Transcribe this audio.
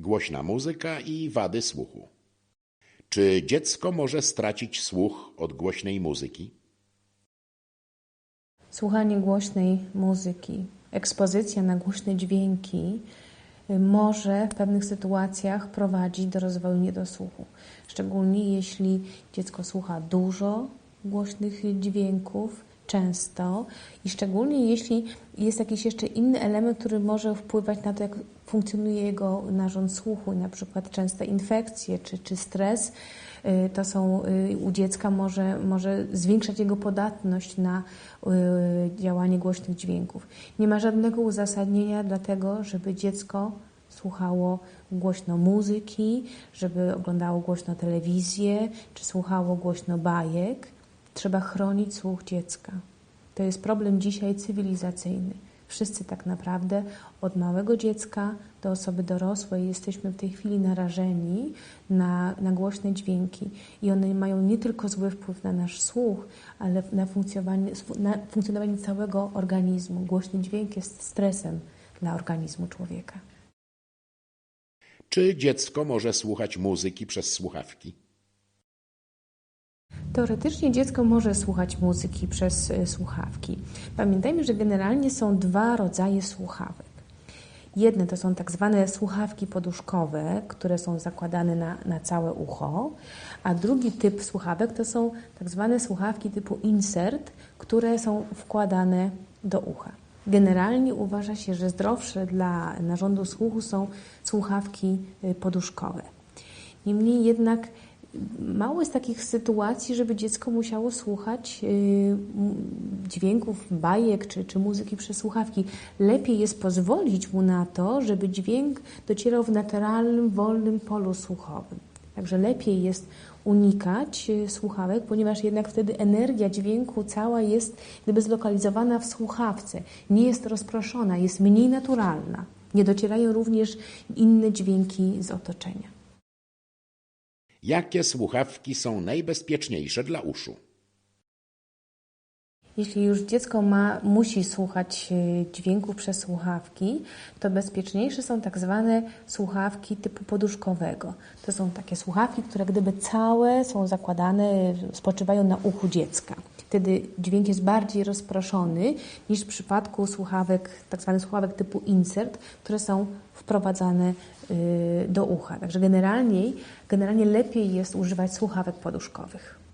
głośna muzyka i wady słuchu. Czy dziecko może stracić słuch od głośnej muzyki? Słuchanie głośnej muzyki, ekspozycja na głośne dźwięki y, może w pewnych sytuacjach prowadzić do rozwoju niedosłuchu. Szczególnie jeśli dziecko słucha dużo głośnych dźwięków, często i szczególnie jeśli jest jakiś jeszcze inny element, który może wpływać na to, jak funkcjonuje jego narząd słuchu, na przykład częste infekcje czy, czy stres, y, to są y, u dziecka może, może zwiększać jego podatność na y, działanie głośnych dźwięków. Nie ma żadnego uzasadnienia dlatego, żeby dziecko słuchało głośno muzyki, żeby oglądało głośno telewizję, czy słuchało głośno bajek. Trzeba chronić słuch dziecka. To jest problem dzisiaj cywilizacyjny. Wszyscy tak naprawdę, od małego dziecka do osoby dorosłej, jesteśmy w tej chwili narażeni na, na głośne dźwięki i one mają nie tylko zły wpływ na nasz słuch, ale na funkcjonowanie, na funkcjonowanie całego organizmu. Głośny dźwięk jest stresem dla organizmu człowieka. Czy dziecko może słuchać muzyki przez słuchawki? Teoretycznie dziecko może słuchać muzyki przez y, słuchawki. Pamiętajmy, że generalnie są dwa rodzaje słuchawek. Jedne to są tak zwane słuchawki poduszkowe, które są zakładane na, na całe ucho, a drugi typ słuchawek to są tak zwane słuchawki typu insert, które są wkładane do ucha. Generalnie uważa się, że zdrowsze dla narządu słuchu są słuchawki y, poduszkowe. Niemniej jednak mało jest takich sytuacji, żeby dziecko musiało słuchać y, dźwięków, bajek czy, czy muzyki przez słuchawki. Lepiej jest pozwolić mu na to, żeby dźwięk docierał w naturalnym, wolnym polu słuchowym. Także lepiej jest unikać y, słuchawek, ponieważ jednak wtedy energia dźwięku cała jest gdyby zlokalizowana w słuchawce, nie jest rozproszona, jest mniej naturalna. Nie docierają również inne dźwięki z otoczenia. Jakie słuchawki są najbezpieczniejsze dla uszu? Jeśli już dziecko ma, musi słuchać y, dźwięków przez słuchawki, to bezpieczniejsze są tak zwane słuchawki typu poduszkowego. To są takie słuchawki, które gdyby całe są zakładane, spoczywają na uchu dziecka. Wtedy dźwięk jest bardziej rozproszony niż w przypadku słuchawek, tak zwanych słuchawek typu insert, które są wprowadzane y, do ucha. Także generalnie, generalnie lepiej jest używać słuchawek poduszkowych.